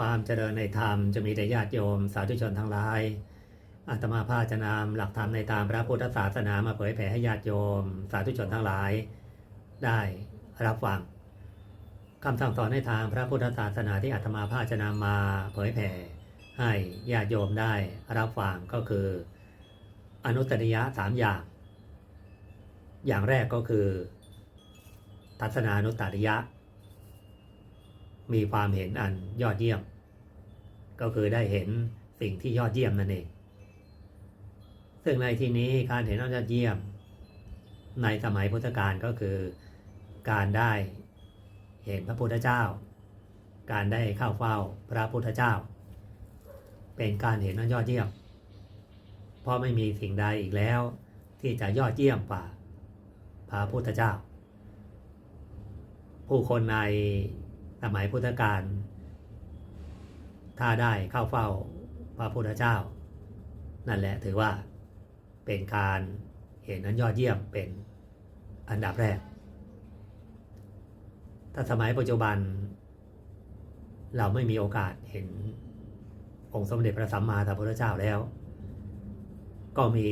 ความเจริญในธรรมจะมีแต่ญาติโยมสาธุชนทั้งหลายอาตมาภาจะนำหลักธรรมในทางพระพุทธศาสนามาเผยแผ่ให้ญาติโยม สาธุชนทั้งหลาย ได้รับฟังคำสั่งสอนในทางพระพุทธศาสนาที่อาตมาภาจะนำมาเผยแผ่ให้ญาติโยมได้รับฟังก็คือ อนุตตริยะสามอย่าง อย่างแรกก็คือ ทัศนานุตตริยะ มีความเห็นอันยอดเยี่ยม ก็คือได้เห็นสิ่งที่ยอดเยี่ยมนั่นเอง ซึ่งในที่นี้การเห็นอันยอดเยี่ยม ในสมัยพุทธกาลก็คือการได้เห็นพระพุทธเจ้า การได้เข้าเฝ้าพระพุทธเจ้า เป็นการเห็นอันยอดเยี่ยม เพราะไม่มีสิ่งใดอีกแล้ว ที่จะยอดเยี่ยมกว่าพระพุทธเจ้า ผู้คนในสมัยพุทธกาล ถ้าได้เข้าเฝ้าพระพุทธเจ้า นั่นแหละถือว่าเป็นการเห็นนั้นยอดเยี่ยมเป็นอันดับแรก ถ้าสมัยปัจจุบัน เราไม่มีโอกาสเห็นองค์สมเด็จพระสัมมาสัมพุทธเจ้าแล้ว ก็มี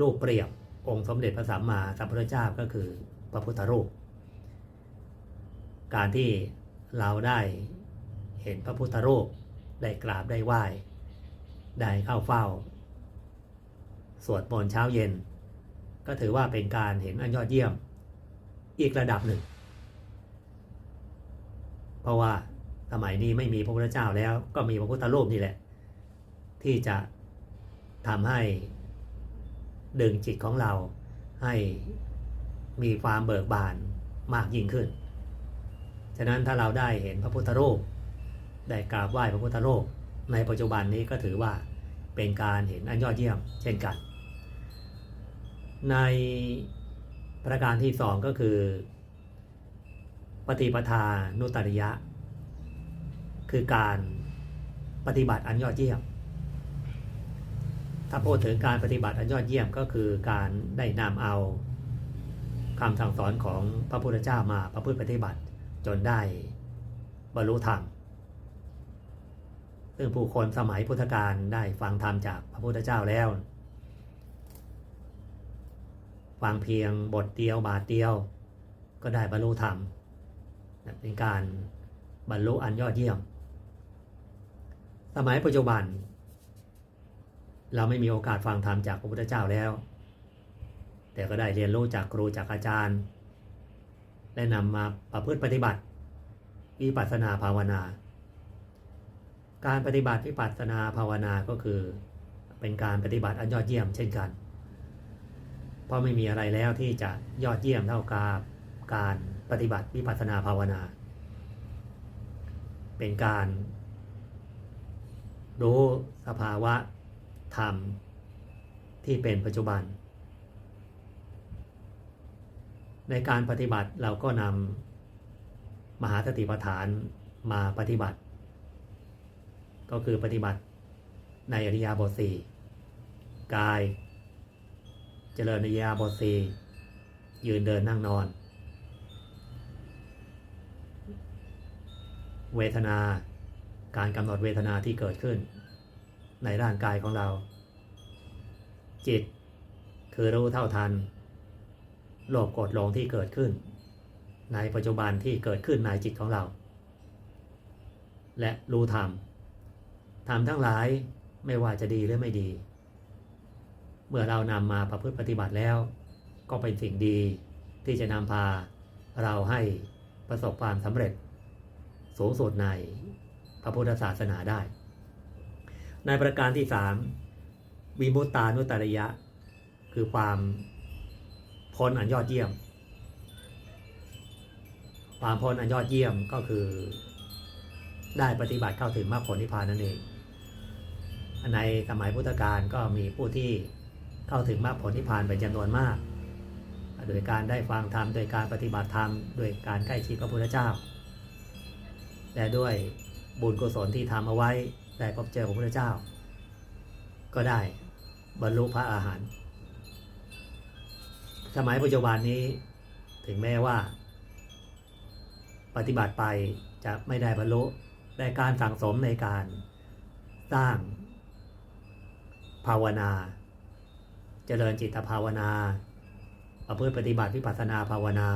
รูปเปรียบองค์สมเด็จพระสัมมาสัมพุทธเจ้าก็คือพระพุทธรูป การที่เราได้เห็นพระพุทธรูป ได้กราบได้ไหว้ ได้เข้าเฝ้า สวดมนต์เช้าเย็น ก็ถือว่าเป็นการเห็นอันยอดเยี่ยม อีกระดับหนึ่ง เพราะว่าสมัยนี้ไม่มีพระพุทธเจ้าแล้ว ก็มีพระพุทธรูปนี่แหละ ที่จะทำให้ดึงจิตของเราให้มีความเบิกบานมากยิ่งขึ้น ฉะนั้นถ้าเราได้เห็นพระพุทธรูป ได้กราบไหว้พระพุทธรูปในปัจจุบันนี้ก็ถือว่าเป็นการเห็นอันยอดเยี่ยมเช่นกัน ในประการที่สองก็คือ ปฏิปทานุตริยะ คือการปฏิบัติอันยอดเยี่ยม ถ้าพูดถึงการปฏิบัติอันยอดเยี่ยมก็คือการได้นำเอาคำสั่งสอนของพระพุทธเจ้ามาประพฤติปฏิบัติจนได้บรรลุธรรม ซึ่งผู้คนสมัยพุทธกาลได้ฟังธรรมจากพระพุทธเจ้าแล้ว ฟังเพียงบทเดียวบาทเดียว ก็ได้บรรลุธรรม เป็นการบรรลุอันยอดเยี่ยม สมัยปัจจุบัน เราไม่มีโอกาสฟังธรรมจากพระพุทธเจ้าแล้ว แต่ก็ได้เรียนรู้จากครูจากอาจารย์ได้นำมาประพฤติปฏิบัติวิปัสสนาภาวนา การปฏิบัติวิปัสสนาภาวนาก็คือ เป็นการปฏิบัติอันยอดเยี่ยมเช่นกัน เพราะไม่มีอะไรแล้วที่จะยอดเยี่ยมเท่ากับการปฏิบัติวิปัสสนาภาวนา เป็นการรู้สภาวะธรรมที่เป็นปัจจุบัน ในการปฏิบัติเราก็นำมหาสติปัฏฐานมาปฏิบัติ ก็คือปฏิบัติในอริยาบทสี่กาย เจริญอริยาบทสี่ยืนเดินนั่งนอน เวทนาการกำหนดเวทนาที่เกิดขึ้น ในร่างกายของเรา จิตคือรู้เท่าทันโลภโกรธหลงที่เกิดขึ้น ในปัจจุบันที่เกิดขึ้นในจิตของเรา และรู้ธรรม ธรรมทั้งหลายไม่ว่าจะดีหรือไม่ดี เมื่อเรานำมาประพฤติปฏิบัติแล้ว ก็เป็นสิ่งดีที่จะนำพาเราให้ประสบความสำเร็จ สูงสุดในพระพุทธศาสนาได้ ในประการที่สามวิมุตตานุตริยะ คือความพ้นอันยอดเยี่ยม ความพ้นอันยอดเยี่ยมก็คือได้ปฏิบัติเข้าถึงมรรคผลนิพพานนั่นเอง ในสมัยพุทธกาลก็มีผู้ที่เข้าถึงมรรคผลนิพพานเป็นจำนวนมาก โดยการได้ฟังธรรม โดยการปฏิบัติธรรม โดยการใกล้ชิดพระพุทธเจ้า และด้วยบุญกุศลที่ทำเอาไว้ได้พบเจอพระพุทธเจ้า ก็ได้บรรลุพระอาหารสมัยปัจจุบันนี้ถึงแม้ว่า ปฏิบัติไปจะไม่ได้บรรลุแต่การสั่งสมในการสร้าง ภาวนา เจริญจิตภาวนาประพฤติปฏิบัติวิปัสสนาภาวนา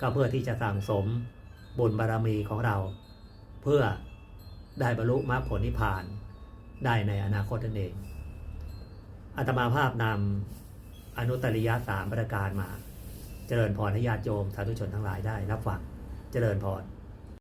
ก็เพื่อที่จะสั่งสมบุญบารรมีของเรา เพื่อได้บรรลุมรรคผลนิพพานได้ในอนาคตนั่นเองอาตมาภาพนำอนุตริยสามประการมา เจริญพรให้ญาติโยมสาธุชนทั้งหลายได้รับฟังเจริญพร